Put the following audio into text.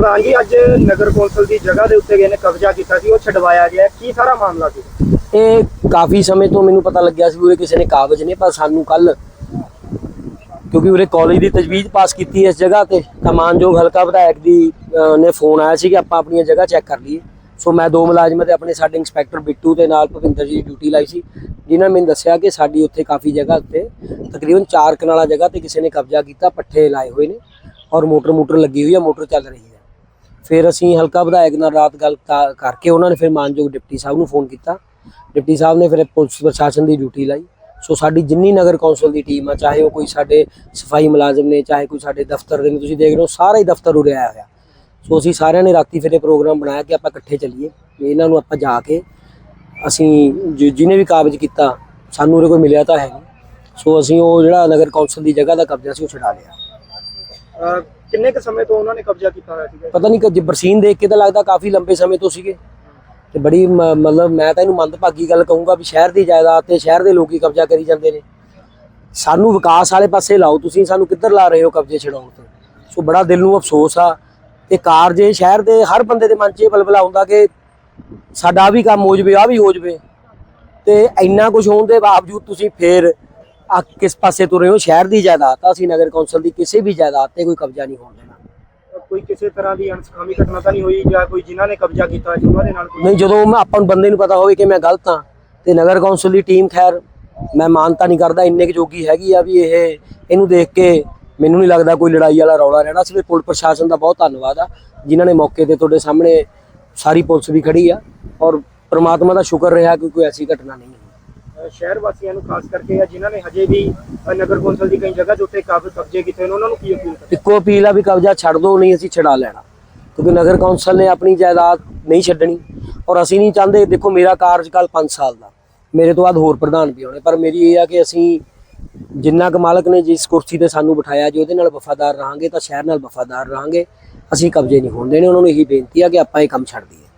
ਪ੍ਰਧਾਨ ਜੀ ਅੱਜ ਨਗਰ ਕੌਂਸਲ ਦੀ ਜਗ੍ਹਾ ਦੇ ਉੱਤੇ ਇਹਨੇ ਕਬਜ਼ਾ ਕੀਤਾ ਸੀ, ਉਹ ਛਡਵਾਇਆ ਗਿਆ। ਕੀ ਸਾਰਾ ਮਾਮਲਾ ਸੀ? ਇਹ ਕਾਫੀ ਸਮੇਂ ਤੋਂ ਮੈਨੂੰ ਪਤਾ ਲੱਗਿਆ ਸੀ ਉਰੇ ਕਿਸੇ ਨੇ ਕਾਗਜ਼ ਨੇ, ਪਰ ਸਾਨੂੰ ਕੱਲ ਕਿਉਂਕਿ ਉਰੇ ਕਾਲਜ ਦੀ ਤਜਵੀਜ਼ ਪਾਸ ਕੀਤੀ ਇਸ ਜਗ੍ਹਾ ਤੇ, ਤਾਂ ਮਾਨਯੋਗ ਹਲਕਾ ਵਿਧਾਇਕ ਦੀ ਨੇ ਫੋਨ ਆਇਆ ਸੀ ਕਿ ਆਪਾਂ ਆਪਣੀਆਂ ਜਗ੍ਹਾ ਚੈੱਕ ਕਰ ਲਈਏ। ਸੋ ਮੈਂ ਦੋ ਮੁਲਾਜ਼ਮਾਂ ਤੇ ਆਪਣੇ ਸਾਡੇ ਇੰਸਪੈਕਟਰ ਬਿੱਟੂ ਦੇ ਨਾਲ ਭਵਿੰਦਰ ਜੀ ਦੀ ਡਿਊਟੀ ਲਾਈ ਸੀ, ਜਿਨ੍ਹਾਂ ਮੈਨੂੰ ਦੱਸਿਆ ਕਿ ਸਾਡੀ ਉੱਥੇ ਕਾਫੀ ਜਗ੍ਹਾ ਉੱਤੇ ਤਕਰੀਬਨ 4 ਕਨਾਲਾ ਜਗ੍ਹਾ ਤੇ ਕਿਸੇ ਨੇ ਕਬਜ਼ਾ ਕੀਤਾ, ਪੱਠੇ ਲਾਏ ਹੋਏ ਨੇ ਔਰ ਮੋਟਰ ਮੋਟਰ ਲੱਗੀ ਹੋਈ ਹੈ ਮੋਟਰ ਚੱਲ ਰਹੀ ਹੈ। ਫਿਰ ਅਸੀਂ ਹਲਕਾ ਵਿਧਾਇਕ ਨਾਲ ਰਾਤ ਗੱਲ ਤਾ- ਕਰਕੇ ਉਹਨਾਂ ਨੇ ਫਿਰ ਮਾਨਯੋਗ ਡਿਪਟੀ ਸਾਹਿਬ ਨੂੰ ਫੋਨ ਕੀਤਾ। ਡਿਪਟੀ ਸਾਹਿਬ ਨੇ ਫਿਰ ਪੁਲਿਸ ਪ੍ਰਸ਼ਾਸਨ ਦੀ ਡਿਊਟੀ ਲਾਈ। ਸੋ ਸਾਡੀ ਜਿੰਨੀ ਨਗਰ ਕੌਂਸਲ ਦੀ ਟੀਮ ਆ, ਚਾਹੇ ਉਹ ਕੋਈ ਸਾਡੇ ਸਫ਼ਾਈ ਮੁਲਾਜ਼ਮ ਨੇ, ਚਾਹੇ ਕੋਈ ਸਾਡੇ ਦਫ਼ਤਰ ਦੇ ਨੇ, ਤੁਸੀਂ ਦੇਖ ਰਹੇ ਹੋ ਸਾਰਾ ਹੀ ਦਫ਼ਤਰ ਉਰੇ ਆਇਆ ਹੋਇਆ। ਸੋ ਅਸੀਂ ਸਾਰਿਆਂ ਨੇ ਰਾਤੀ ਫਿਰ ਇਹ ਪ੍ਰੋਗਰਾਮ ਬਣਾਇਆ ਕਿ ਆਪਾਂ ਇਕੱਠੇ ਚੱਲੀਏ, ਵੀ ਇਹਨਾਂ ਨੂੰ ਆਪਾਂ ਜਾ ਕੇ ਅਸੀਂ ਜਿ- ਜਿਹਨੇ ਵੀ ਕਾਬਜ਼ ਕੀਤਾ, ਸਾਨੂੰ ਉਰੇ ਕੋਈ ਮਿਲਿਆ ਤਾਂ ਹੈ ਨਹੀਂ। ਸੋ ਅਸੀਂ ਉਹ ਜਿਹੜਾ ਨਗਰ ਕੌਂਸਲ ਦੀ ਜਗ੍ਹਾ ਦਾ ਕਬਜ਼ਾ ਸੀ ਉਹ ਛੁਡਾ ਲਿਆ। ਕਿੰਨੇ ਕੁ ਸਮੇਂ ਤੋਂ ਉਹਨਾਂ ਨੇ ਕਬਜ਼ਾ ਕੀਤਾ ਹੋਇਆ ਸੀਗਾ? ਪਤਾ ਨਹੀਂ ਕਿ ਬਰਸੀਨ ਦੇਖ ਕੇ ਤਾਂ ਲੱਗਦਾ ਕਾਫੀ ਲੰਬੇ ਸਮੇਂ ਤੋਂ ਸੀਗੇ। ਤੇ ਬੜੀ ਮਤਲਬ ਮੈਂ ਤਾਂ ਇਹਨੂੰ ਮੰਦਭਾਗੀ ਗੱਲ ਕਹੂੰਗਾ ਵੀ ਸ਼ਹਿਰ ਦੀ ਜਾਇਦਾਦ ਤੇ ਸ਼ਹਿਰ ਦੇ ਲੋਕੀ ਕਬਜ਼ਾ ਕਰੀ ਜਾਂਦੇ ਨੇ। ਸਾਨੂੰ ਵਿਕਾਸ ਵਾਲੇ ਪਾਸੇ ਲਾਓ, ਤੁਸੀਂ ਸਾਨੂੰ ਕਿੱਧਰ ਲਾ ਰਹੇ ਹੋ ਕਬਜ਼ੇ ਛਡਾਉਣ ਤੋਂ? ਸੋ ਬੜਾ ਦਿਲ ਨੂੰ ਅਫਸੋਸ ਆ। ਤੇ ਕਾਰਜ ਇਹ ਸ਼ਹਿਰ ਦੇ ਹਰ ਬੰਦੇ ਦੇ ਮਨ 'ਚ ਇਹ ਬਲਬਲਾ ਹੁੰਦਾ ਕਿ ਸਾਡਾ ਆਹ ਵੀ ਕੰਮ ਹੋ ਜਵੇ ਆ ਵੀ ਹੋ ਜਵੇ। ਤੇ ਇੰਨਾ ਕੁਝ ਹੋਣ ਦੇ ਬਾਵਜੂਦ ਤੁਸੀਂ ਫੇਰ ਆ ਕਿਸ ਪਾਸੇ ਤੁਰੇ ਹੋ? ਸ਼ਹਿਰ ਦੀ ਜਾਇਦਾਦ ਤਾਂ ਅਸੀਂ ਨਗਰ ਕੌਂਸਲ ਦੀ ਕਿਸੇ ਵੀ ਜਾਇਦਾਦ ਤੇ ਕੋਈ ਕਬਜ਼ਾ ਨਹੀਂ ਹੋਣ ਦੇਣਾ। ਕੋਈ ਕਿਸੇ ਤਰ੍ਹਾਂ ਦੀ ਅਣਸਖਾਮੀ ਘਟਨਾ ਤਾਂ ਨਹੀਂ ਹੋਈ ਜਾਂ ਕੋਈ ਜਿਨ੍ਹਾਂ ਨੇ ਕਬਜ਼ਾ ਕੀਤਾ ਸੀ ਉਹਨਾਂ ਦੇ ਨਾਲ ਕੋਈ? ਨਹੀਂ ਜਦੋਂ ਮੈਂ ਆਪਾਂ ਨੂੰ ਬੰਦੇ ਨੂੰ ਪਤਾ ਹੋਵੇ ਕਿ ਮੈਂ ਗਲਤ ਹਾਂ ਤੇ ਨਗਰ ਕੌਂਸਲ ਦੀ ਟੀਮ ਖੈਰ ਮੈਂ ਮਾਨਤਾ ਨਹੀਂ ਕਰਦਾ ਇੰਨੇ ਕੁ ਜੋਗੀ ਹੈਗੀ ਆ ਵੀ ਇਹ ਇਹਨੂੰ ਦੇਖ ਕੇ ਮੈਨੂੰ ਨਹੀਂ ਲੱਗਦਾ ਕੋਈ ਲੜਾਈ ਵਾਲਾ ਰੌਲਾ ਰਹਿਣਾ। ਸਿਰਫ ਪੁਲਿਸ ਪ੍ਰਸ਼ਾਸਨ ਦਾ ਬਹੁਤ ਧੰਨਵਾਦ ਆ ਜਿਨ੍ਹਾਂ ਨੇ ਮੌਕੇ ਤੇ ਤੁਹਾਡੇ ਸਾਹਮਣੇ ਸਾਰੀ ਪੁਲਿਸ ਵੀ ਖੜੀ ਆ ਔਰ ਪ੍ਰਮਾਤਮਾ ਦਾ ਸ਼ੁਕਰ ਰਿਹਾ ਕਿ ਕੋਈ ਐਸੀ ਘਟਨਾ ਨਹੀਂ ਹੋਈ। ਸ਼ਹਿਰ ਵਾਸੀਆਂ ਨੂੰ, ਖਾਸ ਕਰਕੇ ਜਾਂ ਜਿਨ੍ਹਾਂ ਨੇ ਹਜੇ ਵੀ ਨਗਰ ਕੌਂਸਲ ਦੀ ਕਈ ਜਗ੍ਹਾ ਦੇ ਉੱਤੇ ਕਾਬਜ਼ ਕਬਜ਼ੇ ਕੀਤੇ ਨੇ, ਉਹਨਾਂ ਨੂੰ ਕੀ ਅਪੀਲ ਕਰਦੇ? ਇੱਕੋ ਅਪੀਲ ਆ ਵੀ ਕਬਜ਼ਾ ਛੱਡ ਦਿਓ ਨਹੀਂ ਅਸੀਂ ਛਡਾ ਲੈਣਾ। ਕਿਉਂਕਿ ਨਗਰ ਕੌਂਸਲ ਨੇ ਆਪਣੀ ਜਾਇਦਾਦ ਨਹੀਂ ਛੱਡਣੀ। ਔਰ ਅਸੀਂ ਨਹੀਂ ਚਾਹੁੰਦੇ, ਦੇਖੋ ਮੇਰਾ ਕਾਰਜਕਾਲ 5 ਸਾਲ ਦਾ। ਮੇਰੇ ਤੋਂ ਬਾਅਦ ਹੋਰ ਪ੍ਰਧਾਨ ਵੀ ਆਉਣੇ ਪਰ ਮੇਰੀ ਇਹ ਆ ਕਿ ਅਸੀਂ ਜਿੰਨਾ ਕੁ ਮਾਲਕ ਨੇ ਜਿਸ ਕੁਰਸੀ ਤੇ ਸਾਨੂੰ ਬਿਠਾਇਆ ਜੇ ਉਹਦੇ ਨਾਲ ਵਫਾਦਾਰ ਰਹਾਂਗੇ, ਤਾਂ ਸ਼ਹਿਰ ਨਾਲ ਵਫਾਦਾਰ ਰਹਾਂਗੇ। ਅਸੀਂ ਕਬਜ਼ੇ ਨਹੀਂ ਹੋਣ ਦੇਣੇ, ਉਹਨਾਂ ਨੂੰ ਇਹੀ ਬੇਨਤੀ ਆ ਕਿ ਆਪਾਂ ਇਹ ਕੰਮ ਛੱਡ ਦਈਏ।